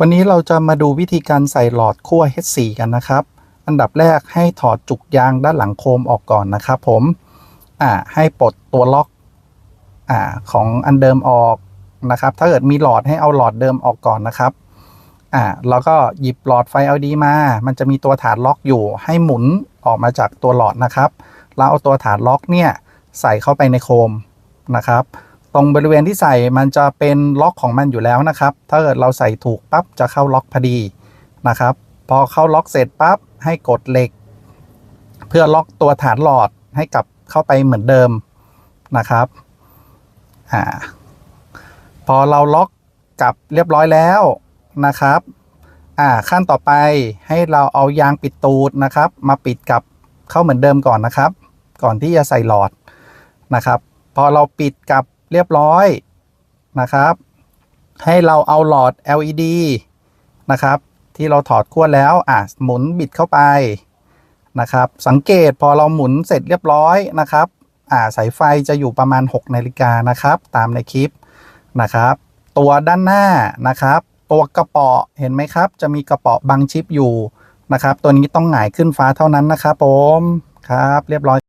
วันนี้เราจะมาดูวิธีการใส่หลอดขั้ว H4 กันนะครับ อันดับแรกให้ถอดจุกยางด้านหลังโคมออกก่อนนะครับผม อ่า ให้ปลดตัวล็อกอ่าของอันเดิมออกนะครับ ถ้าเกิดมีหลอดให้เอาหลอดเดิมออกก่อนนะครับ อ่า แล้วก็หยิบหลอดไฟ LED มา มันจะมีตัวฐานล็อกอยู่ ให้หมุนออกมาจากตัวหลอดนะครับ แล้วเอาตัวฐานล็อกเนี่ยใส่เข้าไปในโคมนะครับ ตรงบริเวณที่ใส่มันจะเป็นล็อกของมันอยู่แล้วนะครับ ถ้าเกิดเราใส่ถูกปั๊บจะเข้าล็อกพอดีนะครับ พอเข้าล็อกเสร็จปั๊บให้กดเหล็ก เพื่อล็อกตัวฐานหลอดให้กลับเข้าไปเหมือนเดิมนะครับอ่าพอเราล็อกกลับเรียบร้อยแล้วนะครับอ่าขั้นต่อไปให้เราเอายางปิดตูดนะครับ มาปิดกลับเข้าเหมือนเดิมก่อนนะครับ ก่อนที่จะใส่หลอดนะครับ พอเราปิดกลับ เรียบร้อยนะครับ ให้เราเอาหลอด LED นะครับ ที่เราถอดขั้วแล้วอะหมุนบิดเข้าไปนะครับ สังเกตพอเราหมุนเสร็จเรียบร้อยนะครับอ่าสายไฟจะอยู่ประมาณ 6นาฬิกานะครับ ตามในคลิปนะครับ ตัวด้านหน้านะครับ ตัวกระเป๋อเห็นไหมครับ จะมีกระเป๋อบังชิปอยู่นะครับ ตัวนี้ต้องหงายขึ้นฟ้าเท่านั้นนะครับผมครับ เรียบร้อย